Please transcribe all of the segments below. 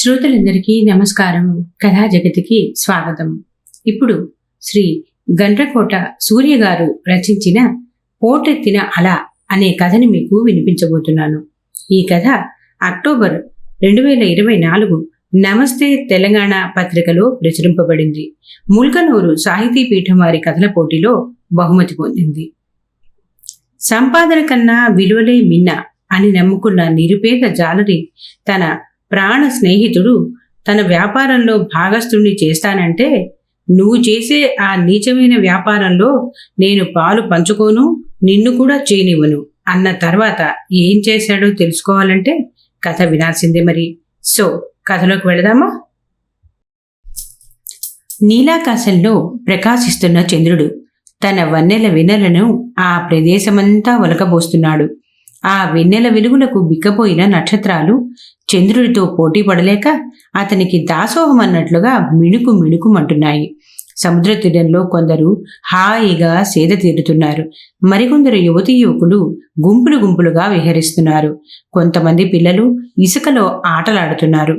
శ్రోతలందరికీ నమస్కారం. కథా జగతికి స్వాగతం. ఇప్పుడు శ్రీ గండ్రకోట సూర్య గారు రచించిన పోటెత్తిన అల అనే కథని మీకు వినిపించబోతున్నాను. ఈ కథ అక్టోబర్ రెండు వేల ఇరవై నాలుగు నమస్తే తెలంగాణ పత్రికలో ప్రచురింపబడింది. ముల్కనూరు సాహితీ పీఠం వారి కథల పోటీలో బహుమతి పొందింది. సంపాదన కన్నా విలువలే మిన్న అని నమ్ముకున్న నిరుపేద జాలరి తన ప్రాణ స్నేహితుడు తన వ్యాపారంలో భాగస్థుణ్ణి చేస్తానంటే నువ్వు చేసే ఆ నీచమైన వ్యాపారంలో నేను పాలు పంచుకోను నిన్ను కూడా చేయనివ్వను అన్న తర్వాత ఏం చేశాడో తెలుసుకోవాలంటే కథ వినాల్సిందే మరి. సో కథలోకి వెళదామా? నీలాకాశంలో ప్రకాశిస్తున్న చంద్రుడు తన వన్నెల వెన్నెలను ఆ ప్రదేశమంతా ఒలకబోస్తున్నాడు. ఆ వెన్నెల వెలుగులకు బిక్కపోయిన నక్షత్రాలు చంద్రుడితో పోటీ పడలేక అతనికి దాసోహం అన్నట్లుగా మిణుకు మిణుకుమంటున్నాయి సముద్ర తీరంలో కొందరు హాయిగా సేద తీరుతున్నారు. మరికొందరు యువతీ యువకులు గుంపులు గుంపులుగా విహరిస్తున్నారు. కొంతమంది పిల్లలు ఇసుకలో ఆటలాడుతున్నారు.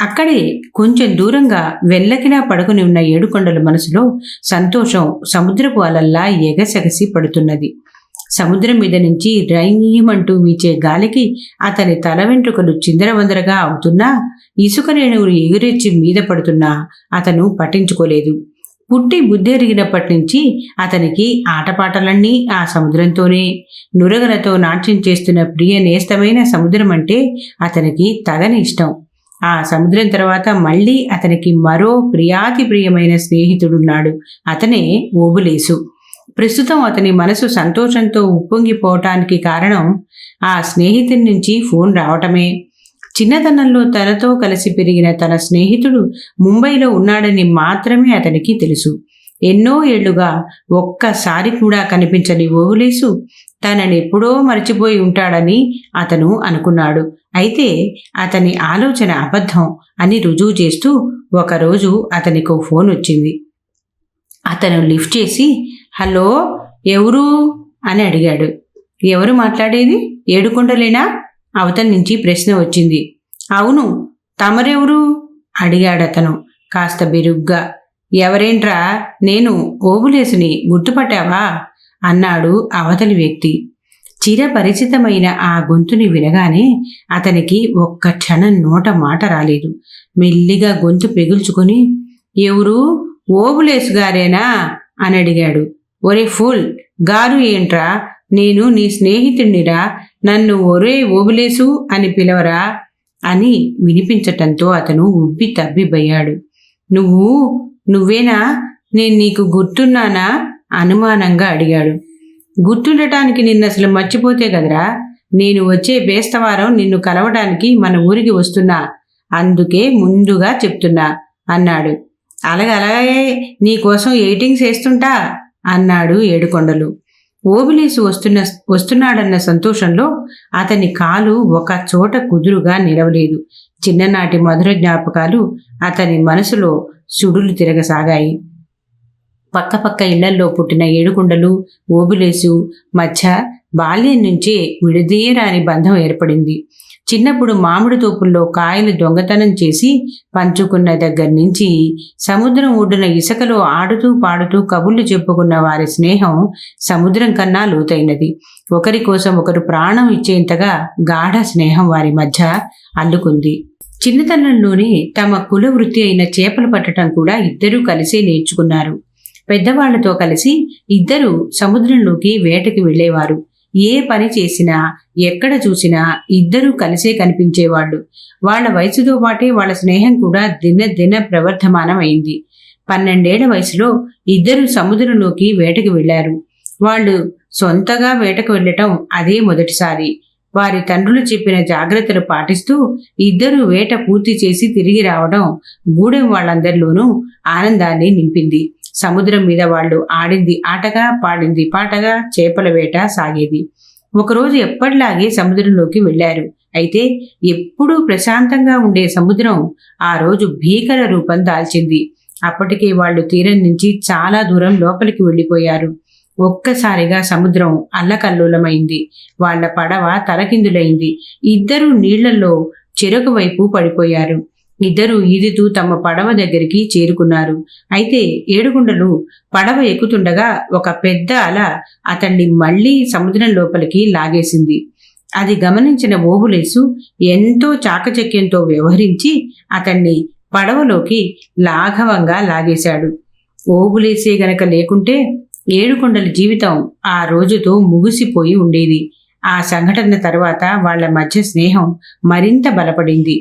అక్కడే కొంచెం దూరంగా వెల్లకినా పడుకుని ఉన్న ఏడుకొండల మనసులో సంతోషం సముద్రపు అలల్లా ఎగసెగసి పడుతున్నది. సముద్రం మీద నుంచి రైంగిమంటూ వీచే గాలికి అతని తల వెంట్రుకలు చిందరవందరగా అవుతున్నా ఇసుక రేణువులు ఎగురెచ్చి మీద పడుతున్నా అతను పట్టించుకోలేదు. పుట్టి బుద్ధెరిగినప్పటి నుంచి అతనికి ఆటపాటలన్నీ ఆ సముద్రంతోనే. నురగలతో నాట్యం చేస్తున్న ప్రియ నేస్తమైన సముద్రం అంటే అతనికి తగని ఇష్టం. ఆ సముద్రం తర్వాత మళ్ళీ అతనికి మరో ప్రియాతి ప్రియమైన స్నేహితుడున్నాడు. అతనే ఓబులేసు. ప్రస్తుతం అతని మనసు సంతోషంతో ఉప్పొంగిపోవటానికి కారణం ఆ స్నేహితుడి నుంచి ఫోన్ రావటమే. చిన్నతనంలో తనతో కలిసి పెరిగిన తన స్నేహితుడు ముంబైలో ఉన్నాడని మాత్రమే అతనికి తెలుసు. ఎన్నో ఏళ్ళుగా ఒక్కసారి కూడా కనిపించని ఓవులేసు తనని ఎప్పుడో మర్చిపోయి ఉంటాడని అతను అనుకున్నాడు. అయితే అతని ఆలోచన అబద్ధం అని రుజువు చేస్తూ ఒకరోజు అతనికి ఫోన్ వచ్చింది. అతను లిఫ్ట్ చేసి హలో ఎవరు? అని అడిగాడు. ఎవరు మాట్లాడేది? ఏడుకొండలేనా? అవతల నుంచి ప్రశ్న వచ్చింది. అవును తమరెవరు? అడిగాడతను కాస్త బిరుగ్గా. ఎవరేంట్రా? నేను ఓబులేసుని గుర్తుపట్టావా? అన్నాడు అవతలి వ్యక్తి. చిరపరిచితమైన ఆ గొంతుని వినగానే అతనికి ఒక్క క్షణం నోట మాట రాలేదు. మెల్లిగా గొంతు పెగుల్చుకొని ఎవరు? ఓబులేసు గారేనా అని అడిగాడు. ఒరే ఫుల్ గారు ఏంట్రా? నేను నీ స్నేహితుడినిరా నన్ను ఒరే ఓబులేసు అని పిలవరా? అని వినిపించటంతో అతను ఉబ్బి తబ్బిబయ్యాడు. నువ్వు నువ్వేనా? నేను నీకు గుర్తున్నానా? అనుమానంగా అడిగాడు. గుర్తుండటానికి నిన్ను అసలు మర్చిపోతే కదరా? నేను వచ్చే బేస్తవారం నిన్ను కలవడానికి మన ఊరికి వస్తున్నా. అందుకే ముందుగా చెప్తున్నా అన్నాడు. అలాగే అలాగే నీకోసం ఎయిటింగ్స్ వేస్తుంటా? అన్నాడు ఏడుకొండలు. ఓబిలేసి వస్తున్న వస్తున్నాడన్న సంతోషంలో అతని కాలు ఒక చోట కుదురుగా నిలవలేదు. చిన్ననాటి మధుర జ్ఞాపకాలు అతని మనసులో సుడులు తిరగసాగాయి. పక్కపక్క ఇళ్ళల్లో పుట్టిన ఏడుకొండలు ఓబిలేసు మధ్య బాల్యం నుంచే విడదీయరాని బంధం ఏర్పడింది. చిన్నప్పుడు మామిడి తోపుల్లో కాయలు దొంగతనం చేసి పంచుకున్న దగ్గర నుంచి సముద్రం ఒడ్డున ఇసుకలో ఆడుతూ పాడుతూ కబుర్లు చెప్పుకున్న వారి స్నేహం సముద్రం కన్నా లోతైనది. ఒకరి కోసం ఒకరు ప్రాణం ఇచ్చేంతగా గాఢ స్నేహం వారి మధ్య అల్లుకుంది. చిన్నతనంలోనే తమ కుల వృత్తి అయిన చేపలు పట్టడం కూడా ఇద్దరూ కలిసే నేర్చుకున్నారు. పెద్దవాళ్ళతో కలిసి ఇద్దరూ సముద్రంలోకి వేటకి వెళ్ళేవారు ఏ పని చేసినా ఎక్కడ చూసినా ఇద్దరూ కలిసే కనిపించేవాళ్ళు. వాళ్ళ వయసుతో పాటే వాళ్ళ స్నేహం కూడా దిన దిన ప్రవర్ధమానం అయింది పన్నెండేళ్ళ వయసులో ఇద్దరు సముద్రంలోకి వేటకు వెళ్ళారు వాళ్ళు సొంతగా వేటకు వెళ్ళటం అదే మొదటిసారి. వారి తండ్రులు చెప్పిన జాగ్రత్తలు పాటిస్తూ ఇద్దరు వేట పూర్తి చేసి తిరిగి రావడం గూడెం వాళ్ళందరిలోనూ ఆనందాన్ని నింపింది. సముద్రం మీద వాళ్ళు ఆడింది ఆటగా పాడింది పాటగా చేపల వేట సాగేది. ఒకరోజు ఎప్పటిలాగే సముద్రంలోకి వెళ్ళారు. అయితే ఎప్పుడూ ప్రశాంతంగా ఉండే సముద్రం ఆ రోజు భీకర రూపం దాల్చింది. అప్పటికే వాళ్ళు తీరం నుంచి చాలా దూరం లోపలికి వెళ్ళిపోయారు. ఒక్కసారిగా సముద్రం అల్లకల్లోలమైంది. వాళ్ళ పడవ తలకిందులైంది. ఇద్దరూ నీళ్ళలో చెరకు వైపు పడిపోయారు. ఇద్దరూ ఈదుతూ తమ పడవ దగ్గరికి చేరుకున్నారు. అయితే ఏడుగుండలు పడవ ఎక్కుతుండగా ఒక పెద్ద అల అతన్ని మళ్ళీ సముద్రం లోపలికి లాగేసింది. అది గమనించిన ఓబులేసు ఎంతో చాకచక్యంతో వ్యవహరించి అతన్ని పడవలోకి లాఘవంగా లాగేశాడు. ఓబులేసే గనక లేకుంటే ఏడుకొండల జీవితం ఆ రోజుతో ముగిసిపోయి ఉండేది. ఆ సంఘటన తర్వాత వాళ్ళ మధ్య స్నేహం మరింత బలపడింది.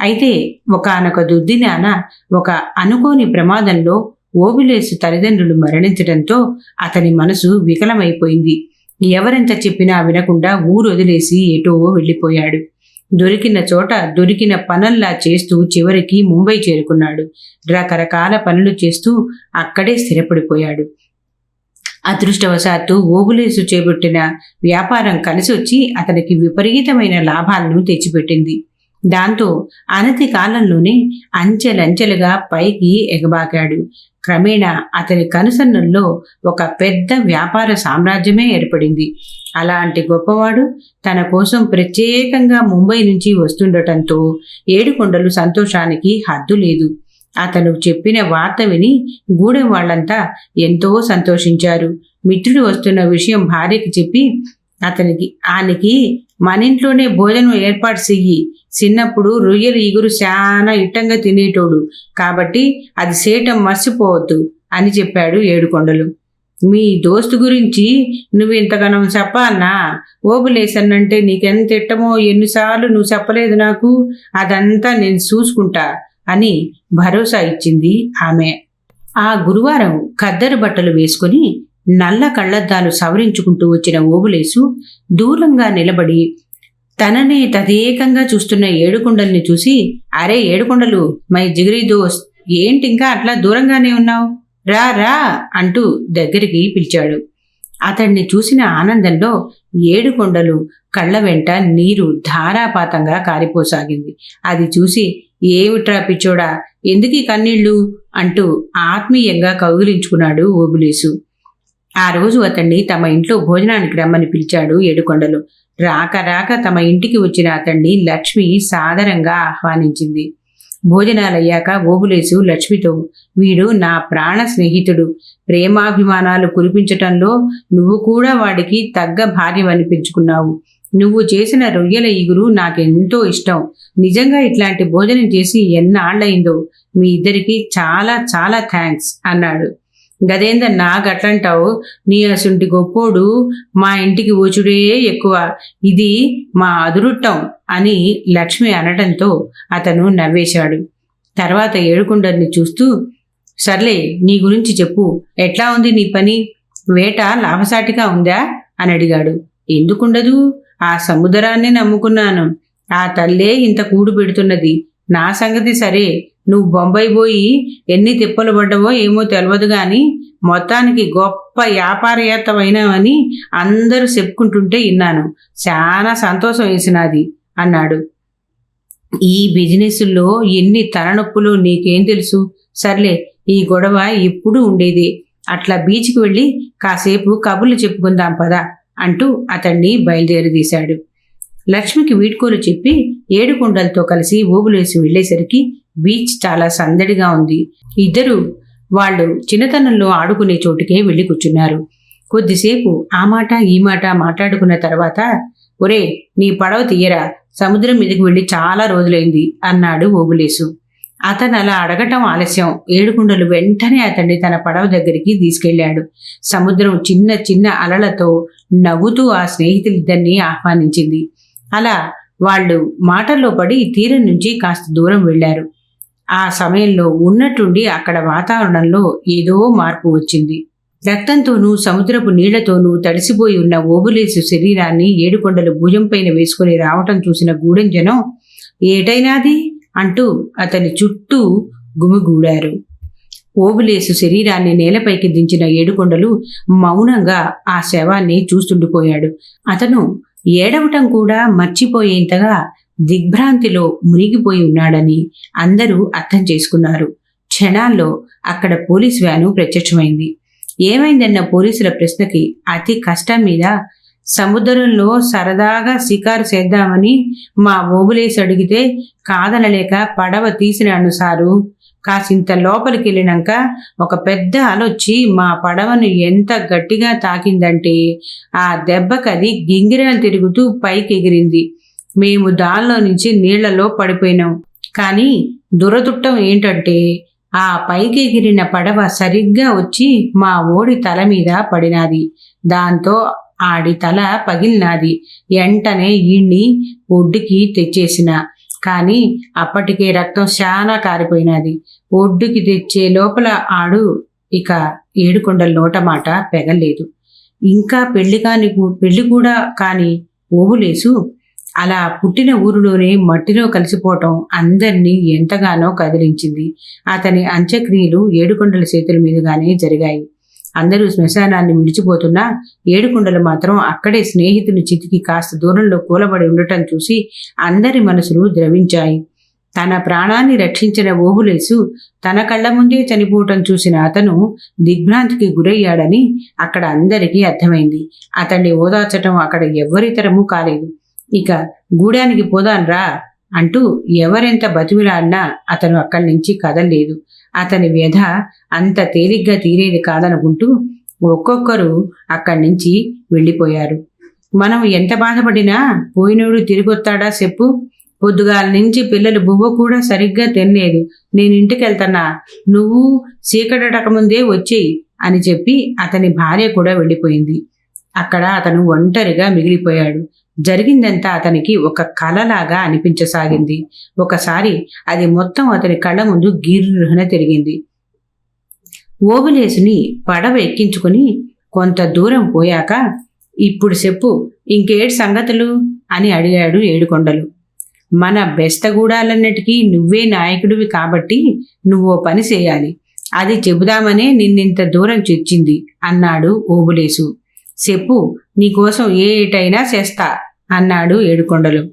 అయితే ఒకనొక దుద్దినాన ఒక అనుకోని ప్రమాదంలో ఓబిలేసు తల్లిదండ్రులు మరణించడంతో అతని మనసు వికలమైపోయింది. ఎవరెంత చెప్పినా వినకుండా ఊరు వదిలేసి ఎటో వెళ్ళిపోయాడు. దొరికిన చోట దొరికిన పనుల్లా చేస్తూ చివరికి ముంబై చేరుకున్నాడు. రకరకాల పనులు చేస్తూ అక్కడే స్థిరపడిపోయాడు. అదృష్టవశాత్తు ఓబులేసు చేపట్టిన వ్యాపారం కలిసి వచ్చి అతనికి విపరీతమైన లాభాలను తెచ్చిపెట్టింది. దాంతో అనతి కాలంలోనే అంచెలంచెలుగా పైకి ఎగబాకాడు. క్రమేణా అతని కనుసన్నల్లో ఒక పెద్ద వ్యాపార సామ్రాజ్యమే ఏర్పడింది. అలాంటి గొప్పవాడు తన కోసం ప్రత్యేకంగా ముంబై నుంచి వస్తుండటంతో ఏడుకొండలు సంతోషానికి హద్దు లేదు. అతను చెప్పిన వార్త విని గూడెం వాళ్ళంతా ఎంతో సంతోషించారు. మిత్రుడు వస్తున్న విషయం భార్యకి చెప్పి అతనికి ఆయనకి మన ఇంట్లోనే భోజనం ఏర్పాటు చెయ్యి చిన్నప్పుడు రొయ్యలు ఇగురు చాలా ఇట్టంగా తినేటోడు. కాబట్టి అది చేయటం మర్చిపోవద్దు అని చెప్పాడు ఏడుకొండలు. మీ దోస్తు గురించి నువ్వు ఇంతగానం చెప్పాలన్నా ఓబులేసన్నంటే నీకెంత ఇట్టమో ఎన్నిసార్లు నువ్వు చెప్పలేదు నాకు. అదంతా నేను చూసుకుంటా అని భరోసా ఇచ్చింది ఆమె. ఆ గురువారం కద్దరు బట్టలు వేసుకుని నల్ల కళ్ళద్దాలు సవరించుకుంటూ వచ్చిన ఓబులేసు దూరంగా నిలబడి తనని తదేకంగా చూస్తున్న ఏడుకొండల్ని చూసి అరే ఏడుకొండలు మై జిగిరి దోస్త్ ఏంటి ఇంకా అట్లా దూరంగానే ఉన్నావు? రా రా అంటూ దగ్గరికి పిలిచాడు. అతన్ని చూసిన ఆనందంలో ఏడుకొండలు కళ్ళ వెంట నీరు ధారాపాతంగా కారిపోసాగింది. అది చూసి ఏమిట్రా పిచ్చోడా ఎందుకీ కన్నీళ్ళు? అంటూ ఆత్మీయంగా కౌగిలించుకున్నాడు ఓబులేసు. ఆ రోజు అతన్ని తమ ఇంట్లో భోజనానికి రమ్మని పిలిచాడు ఏడుకొండలు. రాక రాక తమ ఇంటికి వచ్చిన అతన్ని లక్ష్మి సాదరంగా ఆహ్వానించింది. భోజనాలయ్యాక ఓబులేసు లక్ష్మితో వీడు నా ప్రాణ స్నేహితుడు. ప్రేమాభిమానాలు కురిపించటంలో నువ్వు కూడా వాడికి తగ్గ భార్యవనిపించుకున్నావు నువ్వు చేసిన రొయ్యల ఇగురు నాకెంతో ఇష్టం. నిజంగా ఇట్లాంటి భోజనం చేసి ఎన్నాళ్ళయిందో మీ ఇద్దరికి చాలా చాలా థ్యాంక్స్ అన్నాడు. గదేందన్నా గట్లంటావు నీ అసుంటి గొప్పోడు మా ఇంటికి ఓచుడే ఎక్కువ. ఇది మా అదురుట్టం అని లక్ష్మి అనడంతో అతను నవ్వేశాడు. తర్వాత ఏడుకుండర్ని చూస్తూ సర్లే నీ గురించి చెప్పు. ఎట్లా ఉంది నీ పని? వేట లాభసాటిగా ఉందా? అని అడిగాడు. ఎందుకుండదు? ఆ సముద్రాన్ని నమ్ముకున్నాను. ఆ తల్లే ఇంత కూడు పెడుతున్నది. నా సంగతి సరే. నువ్వు బొంబాయి పోయి ఎన్ని తిప్పలు పడ్డవో ఏమో తెలియదు కానీ మొత్తానికి గొప్ప వ్యాపారయేత్తమైనవని అందరూ చెప్పుకుంటుంటే విన్నాను. చాలా సంతోషం వేసినది అన్నాడు. ఈ బిజినెస్లో ఎన్ని తలనొప్పులు నీకేం తెలుసు? సర్లే ఈ గొడవ ఎప్పుడూ ఉండేది. అట్లా బీచ్కి వెళ్ళి కాసేపు కబుర్లు చెప్పుకుందాం పదా అంటూ అతన్ని బయలుదేరదీశాడు. లక్ష్మికి వీడ్కోలు చెప్పి ఏడుకొండలతో కలిసి ఊగులేసి వెళ్ళేసరికి బీచ్ చాలా సందడిగా ఉంది. ఇద్దరు వాళ్ళు చిన్నతనంలో ఆడుకునే చోటుకే వెళ్ళి కూర్చున్నారు. కొద్దిసేపు ఆ మాట ఈ మాట మాట్లాడుకున్న తర్వాత ఒరే నీ పడవ తీయరా సముద్రం మీదకి వెళ్ళి చాలా రోజులైంది అన్నాడు ఓగులేసు అతను అలా అడగటం ఆలస్యం. ఏడుకుండలు వెంటనే అతన్ని తన పడవ దగ్గరికి తీసుకెళ్ళాడు సముద్రం చిన్న చిన్న అలలతో నవ్వుతూ ఆ స్నేహితులిద్దరినీ ఆహ్వానించింది. అలా వాళ్ళు మాటల్లో పడి తీరం నుంచి కాస్త దూరం వెళ్ళారు. ఆ సమయంలో ఉన్నట్టుండి అక్కడ వాతావరణంలో ఏదో మార్పు వచ్చింది. రక్తంతోనూ సముద్రపు నీళ్ళతోనూ తడిసిపోయి ఉన్న ఓబులేసు శరీరాన్ని ఏడుకొండలు భుజంపైన వేసుకుని రావటం చూసిన గూడెం జనం ఏటైనాది? అంటూ అతని చుట్టూ గుమిగూడారు. ఓబులేసు శరీరాన్ని నేలపైకి దించిన ఏడుకొండలు మౌనంగా ఆ శవాన్ని చూస్తుండిపోయాడు. అతను ఏడవటం కూడా మర్చిపోయేంతగా దిగ్భ్రాంతిలో మునిగిపోయి ఉన్నాడని అందరూ అర్థం చేసుకున్నారు. క్షణాల్లో అక్కడ పోలీస్ వ్యాను ప్రత్యక్షమైంది. ఏమైందన్న పోలీసుల ప్రశ్నకి అతి కష్టం మీద సముద్రంలో సరదాగా షికారు చేద్దామని మా ఓబులేసి అడిగితే కాదనలేక పడవ తీసినాను సారు. కాసింత లోపలికి వెళ్ళినాక ఒక పెద్ద అలొచ్చి మా పడవను ఎంత గట్టిగా తాకిందంటే ఆ దెబ్బకది గింగిరాలు తిరుగుతూ పైకి ఎగిరింది మేము దానిలో నుంచి నీళ్ళలో పడిపోయినాం. కానీ దురదుట్టం ఏంటంటే ఆ పైకి ఎగిరిన పడవ సరిగ్గా వచ్చి మా ఓడి తల మీద పడినాది. దాంతో ఆడి తల పగిలినాది. వెంటనే ఈణ్ణి ఒడ్డుకి తెచ్చేసిన. కానీ అప్పటికే రక్తం చాలా కారిపోయినది. ఒడ్డుకి తెచ్చే లోపల ఆడు ఇక ఏడుకొండల నోట మాట పెగలేదు ఇంకా పెళ్ళి కాని పెళ్ళి కూడా కాని ఓవులేసు అలా పుట్టిన ఊరిలోనే మట్టిలో కలిసిపోవటం అందరినీ ఎంతగానో కదిలించింది. అతని అంత్యక్రియలు ఏడుకొండల చేతుల మీదుగానే జరిగాయి. అందరూ శ్మశానాన్ని విడిచిపోతున్నా ఏడుకొండలు మాత్రం అక్కడే స్నేహితుని చితికి కాస్త దూరంలో కూలబడి ఉండటం చూసి అందరి మనసులు ద్రవించాయి. తన ప్రాణాన్ని రక్షించిన ఓబులేసు తన కళ్ళ ముందే చనిపోవటం చూసిన అతను దిగ్భ్రాంతికి గురయ్యాడని అక్కడ అందరికీ అర్థమైంది. అతన్ని ఓదార్చటం అక్కడ ఎవ్వరితరమూ కాలేదు. ఇక గూడానికి పోదాన్రా అంటూ ఎవరెంత బతిమిలాడినా అతను అక్కడి నుంచి కదలలేదు. అతని వ్యధ అంత తేలిగ్గా తీరేది కాదనుకుంటూ ఒక్కొక్కరు అక్కడి నుంచి వెళ్ళిపోయారు. మనం ఎంత బాధపడినా పోయినోడు తిరిగొత్తాడా చెప్పు? పొద్దుగాల నుంచి పిల్లలు బువ్వ కూడా సరిగ్గా తినలేదు. నేను ఇంటికి నువ్వు చీకటటకముందే వచ్చేయి అని చెప్పి అతని భార్య కూడా వెళ్ళిపోయింది. అక్కడ అతను ఒంటరిగా మిగిలిపోయాడు. జరిగిందంతా అతనికి ఒక కలలాగా అనిపించసాగింది. ఒకసారి అది మొత్తం అతని కళ్ళ ముందు గిర్రున తిరిగింది. ఓబులేసుని పడవ ఎక్కించుకుని కొంత దూరం పోయాక ఇప్పుడు చెప్పు ఇంకేటి సంగతులు? అని అడిగాడు ఏడుకొండలు. మన బెస్తగూడాలన్నిటికీ నువ్వే నాయకుడివి కాబట్టి నువ్వో పని చేయాలి. అది చెబుదామనే నిన్నింత దూరం చెచ్చింది అన్నాడు ఓబులేసు. చెప్పు నీకోసం ఏ ఏటైనా చేస్తా అన్నాడు ఏడుకొండలు.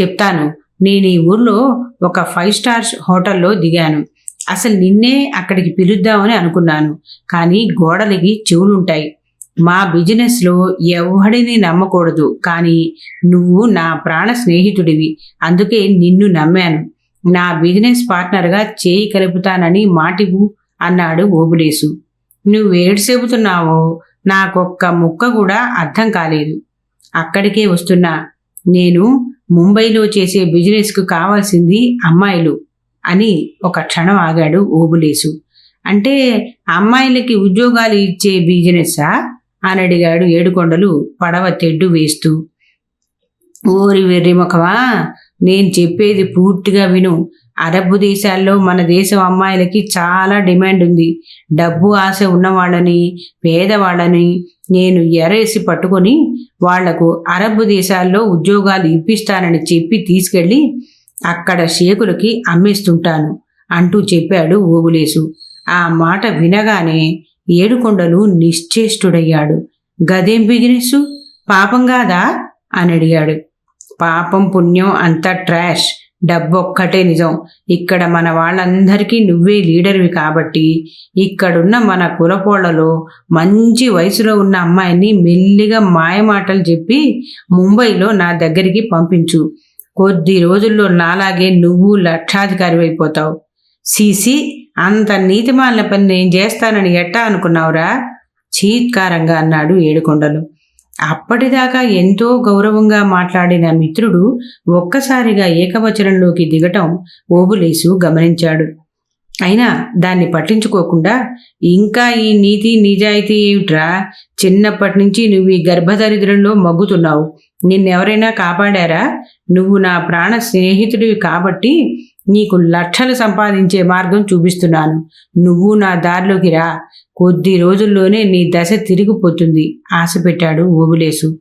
చెప్తాను నేను ఈ ఊర్లో ఒక ఫైవ్ స్టార్స్ హోటల్లో దిగాను. అసలు నిన్నే అక్కడికి పిలుద్దామని అనుకున్నాను కానీ గోడలకి చెవులుంటాయి. మా బిజినెస్లో ఎవడిని నమ్మకూడదు. కానీ నువ్వు నా ప్రాణ స్నేహితుడివి. అందుకే నిన్ను నమ్మాను. నా బిజినెస్ పార్ట్నర్గా చేయి కలుపుతానని మాటివు అన్నాడు ఓబులేసు. నువ్వేడు చెబుతున్నావో నాకొక్క ముక్క కూడా అర్థం కాలేదు. అక్కడికే వస్తున్నా. నేను ముంబైలో చేసే బిజినెస్కు కావాల్సింది అమ్మాయిలు అని ఒక క్షణం ఆగాడు ఓబులేసు. అంటే అమ్మాయిలకి ఉద్యోగాలు ఇచ్చే బిజినెస్సా అని అడిగాడు ఏడుకొండలు పడవ తెడ్డు వేస్తూ. ఓరి వెర్రి ముఖమా నేను చెప్పేది పూర్తిగా విను. అరబ్బు దేశాల్లో మన దేశం అమ్మాయిలకి చాలా డిమాండ్ ఉంది. డబ్బు ఆశ ఉన్నవాళ్ళని పేదవాళ్ళని నేను ఎరేసి పట్టుకొని వాళ్ళకు అరబ్బు దేశాల్లో ఉద్యోగాలు ఇప్పిస్తానని చెప్పి తీసుకెళ్ళి అక్కడ షేకులకి అమ్మేస్తుంటాను అంటూ చెప్పాడు ఓగులేసు ఆ మాట వినగానే ఏడుకొండలు నిశ్చేష్టుడయ్యాడు. గదేం బిగినెస్సు పాపం కాదా అని అడిగాడు. పాపం పుణ్యం అంతా ట్రాష్. డబ్బొక్కటే నిజం. ఇక్కడ మన వాళ్ళందరికీ నువ్వే లీడర్వి కాబట్టి ఇక్కడున్న మన కులపోళ్ళలో మంచి వయసులో ఉన్న అమ్మాయిని మెల్లిగా మాయమాటలు చెప్పి ముంబైలో నా దగ్గరికి పంపించు. కొద్ది రోజుల్లో నాలాగే నువ్వు లక్షాధికారి అయిపోతావు సీసీ అంత నీతిమాలిన పని నేను చేస్తానని ఎట్టా అనుకున్నావురా? చీత్కారంగా అన్నాడు ఏడుకొండలు. అప్పటిదాకా ఎంతో గౌరవంగా మాట్లాడిన మిత్రుడు ఒక్కసారిగా ఏకవచనంలోకి దిగటం ఓబులేసు గమనించాడు. అయినా దాన్ని పట్టించుకోకుండా ఇంకా ఈ నీతి నిజాయితీ ఏమిట్రా? చిన్నప్పటి నుంచి నువ్వు ఈ గర్భదరిద్రంలో మగ్గుతున్నావు. నిన్నెవరైనా కాపాడారా? నువ్వు నా ప్రాణ స్నేహితుడివి కాబట్టి నీకు లక్షలు సంపాదించే మార్గం చూపిస్తున్నాను. నువ్వు నా దారిలోకి రా. కొద్ది రోజుల్లోనే నీ దశ తిరిగిపోతుంది. ఆశ పెట్టాడు ఓబులేసు.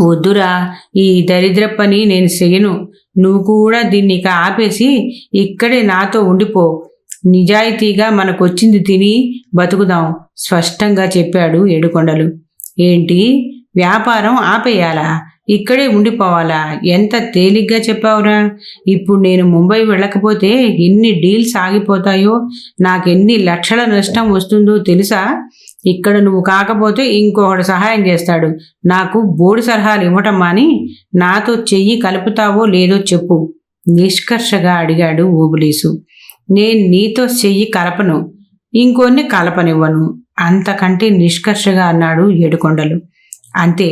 వద్దురా ఈ దరిద్ర పని నేను చేయను. నువ్వు కూడా దీన్ని ఇక ఆపేసి ఇక్కడే నాతో ఉండిపో. నిజాయితీగా మనకొచ్చింది తిని బతుకుదాం స్పష్టంగా చెప్పాడు ఏడుకొండలు. ఏంటి? వ్యాపారం ఆపేయాలా? ఇక్కడే ఉండిపోవాలా? ఎంత తేలిగ్గా చెప్పావురా? ఇప్పుడు నేను ముంబై వెళ్ళకపోతే ఎన్ని డీల్స్ ఆగిపోతాయో నాకెన్ని లక్షల నష్టం వస్తుందో తెలుసా? ఇక్కడ నువ్వు కాకపోతే ఇంకొకడు సహాయం చేస్తాడు. నాకు బోడి సలహాలు ఇవ్వటం మాని నాతో చెయ్యి కలుపుతావో లేదో చెప్పు. నిష్కర్షగా అడిగాడు ఓబులేసు నేను నీతో చెయ్యి కలపను ఇంకొన్ని కలపనివ్వను. అంతకంటే నిష్కర్షగా అన్నాడు ఏడుకొండలు. అంతే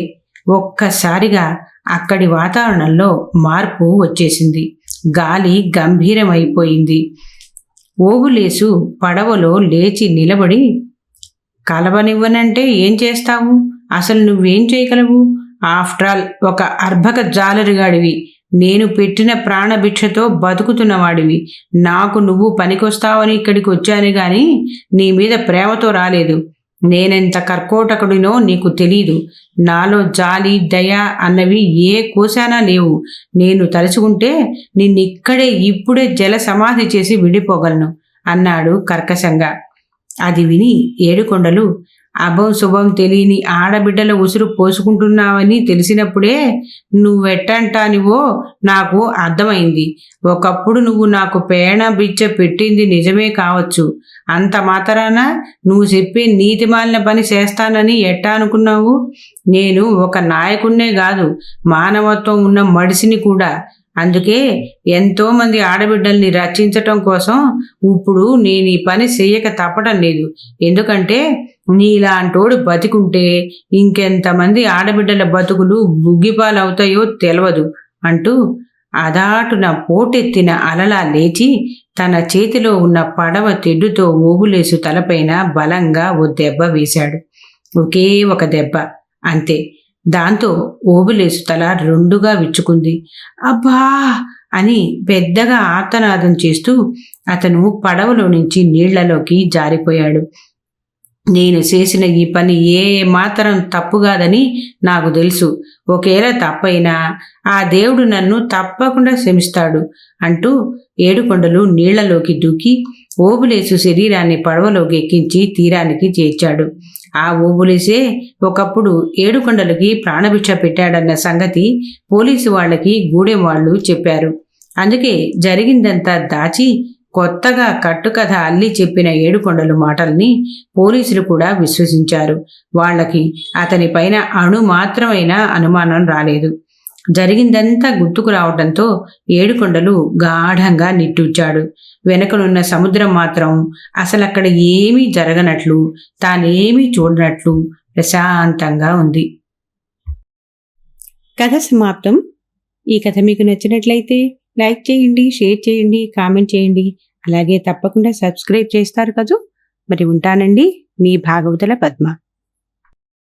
ఒక్కసారిగా అక్కడి వాతావరణంలో మార్పు వచ్చేసింది. గాలి గంభీరమైపోయింది. ఓగులేసు పడవలో లేచి నిలబడి కలవనివ్వనంటే ఏం చేస్తావు? అసలు నువ్వేం చేయగలవు? ఆఫ్టర్ ఆల్ ఒక అర్భక జాలరిగాడివి. నేను పెట్టిన ప్రాణభిక్షతో బతుకుతున్నవాడివి. నాకు నువ్వు పనికొస్తావని ఇక్కడికి వచ్చాను కానీ నీ మీద ప్రేమతో రాలేదు. నేనెంత కర్కోటకుడినో నీకు తెలీదు. నాలో జాలి దయ అన్నవి ఏ కోశానా లేవు. నేను తలుచుకుంటే నిన్నిక్కడే ఇప్పుడే జల సమాధి చేసి విడిపోగలను అన్నాడు కర్కశంగా. అది విని ఏడుకొండలు అభం శుభం తెలియని ఆడబిడ్డల ఉసురు పోసుకుంటున్నావని తెలిసినప్పుడే నువ్వెట్టంటానివో నాకు అర్థమైంది. ఒకప్పుడు నువ్వు నాకు పేణ బిచ్చ పెట్టింది నిజమే కావచ్చు. అంత మాత్రాన నువ్వు చెప్పే నీతిమాలిన పని చేస్తానని ఎట్టా అనుకున్నావు నేను ఒక నాయకున్నే కాదు మానవత్వం ఉన్న మడిసిని కూడా. అందుకే ఎంతోమంది ఆడబిడ్డల్ని రక్షించటం కోసం ఇప్పుడు నేను ఈ పని చేయక తప్పటం లేదు. ఎందుకంటే నీలాంటోడు బతికుంటే ఇంకెంతమంది ఆడబిడ్డల బతుకులు బుగ్గిపాలవుతాయో తెలియదు అంటూ అదాటున పోటెత్తిన అలలా లేచి తన చేతిలో ఉన్న పడవ తెడ్డుతో ఊగులేసు తలపైన బలంగా ఓ దెబ్బ వేశాడు. ఒకే ఒక దెబ్బ. అంతే. దాంతో ఓబులేసు తల రెండుగా విచ్చుకుంది. అబ్బా! అని పెద్దగా ఆర్తనాదం చేస్తూ అతను పడవలో నుంచి నీళ్ళలోకి జారిపోయాడు. నేను చేసిన ఈ పని ఏ మాత్రం తప్పు కాదని నాకు తెలుసు. ఒకేలా తప్పైనా ఆ దేవుడు నన్ను తప్పకుండా క్షమిస్తాడు అంటూ ఏడుకొండలు నీళ్ళలోకి దూకి ఓబులేసు శరీరాన్ని పడవలోకి ఎక్కించి తీరానికి చేర్చాడు. ఆ ఓబులేసే ఒకప్పుడు ఏడుకొండలకి ప్రాణభిక్ష పెట్టాడన్న సంగతి పోలీసు వాళ్ళకి గూడెం వాళ్ళు చెప్పారు. అందుకే జరిగిందంతా దాచి కొత్తగా కట్టుకథ అల్లి చెప్పిన ఏడుకొండలు మాటల్ని పోలీసులు కూడా విశ్వసించారు. వాళ్ళకి అతనిపైన అణు మాత్రమైన అనుమానం రాలేదు. జరిగిందంతా గుర్తుకు రావడంతో ఏడుకొండలు గాఢంగా నిట్టూచాడు వెనకనున్న సముద్రం మాత్రం అసలక్కడ ఏమీ జరగనట్లు తానేమీ చూడనట్లు ప్రశాంతంగా ఉంది. కథ సమాప్తం. ఈ కథ మీకు నచ్చినట్లయితే లైక్ చేయండి షేర్ చేయండి కామెంట్ చేయండి. అలాగే తప్పకుండా సబ్స్క్రైబ్ చేస్తారు కదూ. మరి ఉంటానండి. మీ భాగవతుల పద్మ.